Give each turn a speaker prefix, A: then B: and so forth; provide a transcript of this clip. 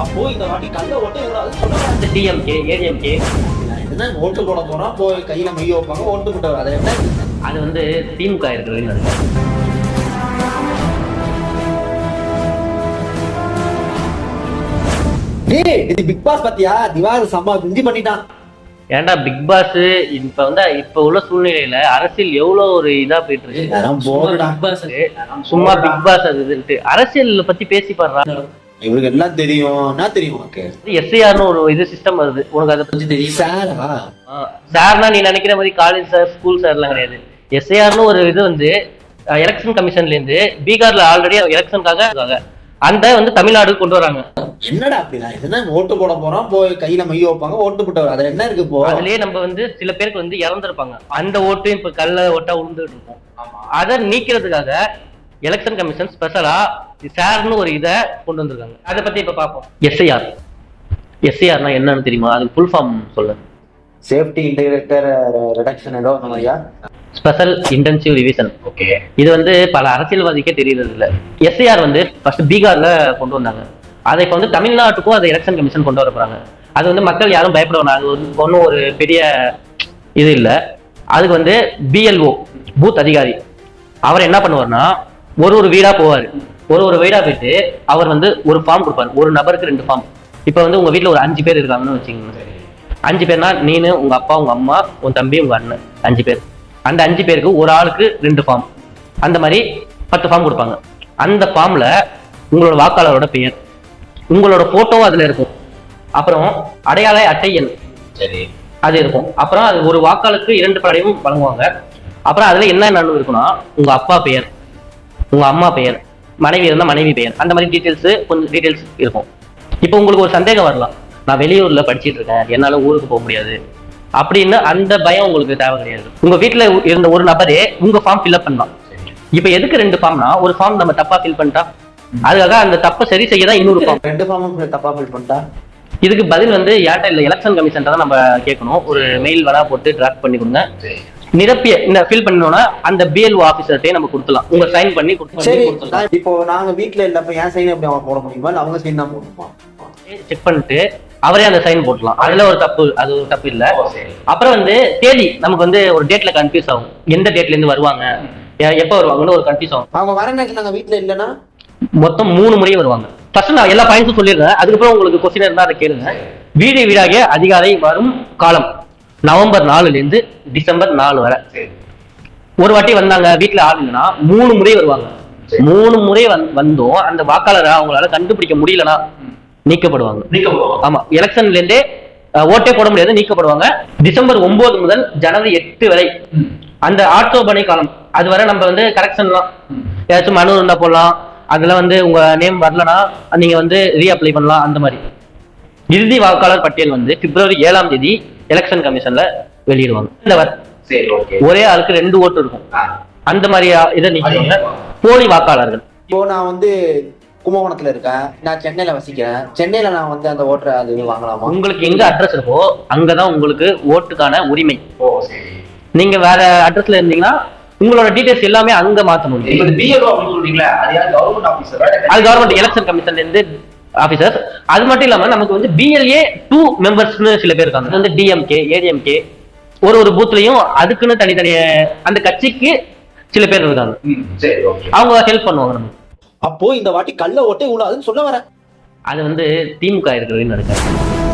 A: அப்போ இந்த வாட்டி கல்ல ஓட்டே கூடாது
B: டிஎம்கே ஏடிஎம்கே
A: என்ன? ஓட்டு போட போறோம் போய் கையில மைய வைப்பாங்க ஓட்டு போட்டு அது என்ன?
B: அது வந்து திமுக
A: டேய் இது பிக் பாஸ் பாத்தியா? திவாகர் சம்பா பிஞ்சி பண்ணிட்டான்.
B: ஏன்டா பிக் பாஸ் இப்ப வந்து இப்ப உள்ள சூழ்நிலையில அரசியல் எவ்வளவு ஒரு இதா போயிட்டு இருக்கு சும்மா பிக் பாஸ் அது. அரசியல் பத்தி பேசி பாடுறா
A: இவருக்கு எல்லாம் தெரியும்? என்ன தெரியும் உனக்கு?
B: எஸ்ஐஆர்னு ஒரு இது சிஸ்டம் வருது. உனக்கு அதை பத்தி தெரியும்?
A: சாரா
B: சார்னா நீ நினைக்கிற மாதிரி காலேஜ் சார் ஸ்கூல் சார்லாம் கிடையாது. எஸ்ஐஆர்னு ஒரு இது வந்து எலெக்ஷன் கமிஷன்ல இருந்து பீகார்ல ஆல்ரெடி எலெக்ஷனுக்காக இருக்காங்க. அந்த வந்து தமிழ்நாடு கொண்டு வராங்க.
A: என்னடா அப்படின்னா இது என்ன ஓட்டு போட போறோம் போய் கையில மைய வைப்பாங்க ஓட்டு போட்டு அதுல என்ன இருக்கு இப்போ?
B: அதுலயே நம்ம வந்து சில பேருக்கு வந்து இறந்துருப்பாங்க. அந்த ஓட்டு இப்ப கல்ல ஓட்டா உழுந்துட்டு இருக்கும். அதை நீக்கிறதுக்காக எலெக்ஷன் கமிஷன் ஸ்பெஷலா சார்னு ஒரு இதை கொண்டு வந்திருக்காங்க. அதை பத்தி இப்ப பார்ப்போம். எஸ்ஐஆர் எஸ்ஐஆர்னா என்னன்னு தெரியுமா? அது ஃபுல் ஃபார்ம் சொல்லு.
A: சேஃப்டி இன்டகிரேட்டர் ரிடக்ஷன் ஏதோ அந்த மாதிரியா
B: ஸ்பெஷல் இன்டென்சிவ் ரிவிஷன்
A: ஓகே
B: இது வந்து பல அரசியல்வாதிக்கே தெரியறது இல்ல எஸ்ஐஆர் வந்து ஃபர்ஸ்ட் பீகார்ல கொண்டு வந்தாங்க. அதை இப்போ வந்து தமிழ்நாட்டுக்கும் அதை எலெக்ஷன் கமிஷன் கொண்டு வர போறாங்க. அது வந்து மக்கள் யாரும் பயப்பட வேணாம். அது வந்து ஒன்றும் ஒரு பெரிய இது இல்லை. அதுக்கு வந்து பிஎல்ஓ பூத் அதிகாரி. அவர் என்ன பண்ணுவார்னா ஒரு ஒரு வீடா போவார். ஒரு ஒரு வீடா போயிட்டு அவர் வந்து ஒரு ஃபார்ம் கொடுப்பாரு. ஒரு நபருக்கு ரெண்டு ஃபார்ம் இப்போ வந்து உங்க வீட்டில் ஒரு அஞ்சு பேர் இருக்காங்கன்னு வச்சுக்கோங்க. அஞ்சு பேர்னா நீனு உங்க அப்பா உங்க அம்மா உன் தம்பி உங்க அண்ணன். அஞ்சு பேர். அந்த அஞ்சு பேருக்கு ஒரு ஆளுக்கு ரெண்டு ஃபார்ம் அந்த மாதிரி பத்து ஃபார்ம் கொடுப்பாங்க. அந்த ஃபார்ம்ல உங்களோட வாக்காளரோட பெயர். உங்களோட போட்டோவும் அதுல இருக்கும். அப்புறம் அடையாள அட்டை எண்.
A: சரி.
B: அது இருக்கும். அப்புறம் அது ஒரு வாக்காளருக்கு இரண்டு படையும் வழங்குவாங்க. அப்புறம் அதுல என்ன என்னன்னு இருக்குன்னா உங்க அப்பா பெயர். உங்க அம்மா பெயர் மனைவி இருந்தா மனைவி பெயர் அந்த மாதிரி டீட்டெயில்ஸ் கொஞ்சம் டீட்டெயில்ஸ் இருக்கும். இப்போ உங்களுக்கு ஒரு சந்தேகம் வரலாம். நான் வெளியூர்ல படிச்சிட்டு இருக்கேன் என்னால ஊருக்கு போக முடியாது. அப்படின்னு அந்த பயம் உங்களுக்கு தேவை கிடையாது. உங்க வீட்டுல இருந்த ஒரு நபரே உங்க ஃபார்ம் ஃபில்அப் பண்ணலாம். இப்போ எதுக்கு ரெண்டு ஃபார்ம்னா ஒரு ஃபார்ம் நம்ம தப்பா ஃபில் பண்ணிட்டா? அதுக்காக அந்த தப்பை சரி செய்ய தான் இன்னொரு ஃபார்ம்
A: ரெண்டு ஃபார்மும் தப்பா ஃபில் பண்ணிட்டா?
B: இதுக்கு பதில் வந்து ஏர்டெல் எலெக்ஷன் கமிஷன் தான் நம்ம கேட்கணும். ஒரு மெயில் வேணா போட்டு டிராஃப்ட் பண்ணி கொடுங்க. நிரப்பிய இந்த ஃபில் பண்ணணும்னா அந்த பிஎல்ஓ ஆஃபீஸர்ட்டே நம்ம கொடுத்துலாம் உங்க சைன் பண்ணி
A: நான் இப்போ நாங்க வீட்ல இல்லப்ப என் சைன் எப்படி போட முடியுமா? இல்ல அவங்க சைன் தான் போடணுமா
B: செக் பண்ணிட்டு அவரே அந்த சைன் போட்டுலாம் அதுல ஒரு தப்பு அது ஒரு தப்பு இல்ல. அப்புறம் வந்து தேதி நமக்கு வந்து ஒரு டேட்ல கன்ஃபியூஸ் ஆகும். எந்த டேட்ல இருந்து வருவாங்க? எப்ப வருவாங்கன்னு ஒரு கன்ஃபியூஸ் ஆகும்.
A: அவங்க வர நேரத்துல நாங்க வீட்ல இல்லனா
B: மொத்தம் மூணு முறை வருவாங்க. ஃபர்ஸ்ட் நான் எல்லா பாயிண்ட்ஸும் சொல்லிடுறேன். அதுக்கப்புறம் உங்களுக்கு கொஸ்டின் இருந்தா அதை கேளுங்க. வீடு வீடாகிய அதிகாலை வரும் காலம். நவம்பர் நாலுல இருந்து டிசம்பர் நாலு வரை. ஒரு வாட்டி வந்தாங்க வீட்டுல ஆள் இல்லைன்னா மூணு முறை வருவாங்க. மூணு முறை வந்- வந்தும். அந்த வாக்காளரை அவங்களால கண்டுபிடிக்க முடியலன்னா நீக்கப்படுவாங்க. ஆமா எலெக்ஷன்ல இருந்தே ஓட்டே போட முடியாது நீக்கப்படுவாங்க. டிசம்பர் ஒன்பது முதல் ஜனவரி எட்டு வரை. அந்த ஆட்சோபனை காலம் அது வரை நம்ம வந்து கரெக்ஷன்லாம் ஏதாச்சும் மனு இருந்தா போடலாம். அதுல வந்து உங்க நேம் வரலனா நீங்க வந்து ரீஅப்ளை பண்ணலாம் அந்த மாதிரி. இறுதி வாக்காளர் பட்டியல் வந்து பிப்ரவரி ஏழாம் தேதி எலெக்ஷன் கமிஷன்ல வெளியிடுவாங்க. இந்த ஒரே ஆளுக்கு ரெண்டு ஓட்டு இருக்கும். அந்த மாதிரி இதை நீக்குவாங்க போலி வாக்காளர்கள்.
A: இப்போ நான் வந்து கும்பகோணத்துல இருக்கேன். நான் சென்னையில வசிக்கிறேன். சென்னையில நான் வந்து அந்த ஓட்டர் அது வாங்கலாமா?
B: உங்களுக்கு எங்க அட்ரஸ் இருக்கோ அங்கதான் உங்களுக்கு ஓட்டுக்கான உரிமை. நீங்க வேற அட்ரஸ்ல இருந்தீங்கன்னா உங்களோட டீடைல்ஸ் எல்லாமே அங்க மாத்த முடியும்
A: இப்போ பிஎல்ஓ அப்படின்னு சொல்றீங்களா அது யார் கவர்மெண்ட் ஆபீசரா
B: அது கவர்மெண்ட் எலெக்ஷன் கமிஷன்ல இருந்து ஆபீசர்ஸ் அது மட்டும் இல்லாம நமக்கு வந்து பிஎல்ஏ டூ மெம்பர்ஸ்னு சில பேர் இருக்காங்க. வந்து டிஎம்கே ஏடிஎம்கே ஒரு ஒரு பூத்லயும் அதுக்குன்னு தனித்தனி அந்த கட்சிக்கு சில பேர் இருக்காங்க.
A: சரி ஓகே
B: அவங்க ஹெல்ப் பண்ணுவாங்க நமக்கு.
A: அப்போ இந்த வாட்டி கல்ல ஓட்டே கூடாதுன்னு சொல்ல வரேன்.
B: அது வந்து திமுக இருக்கிறதுன்னு நினைக்கிறேன்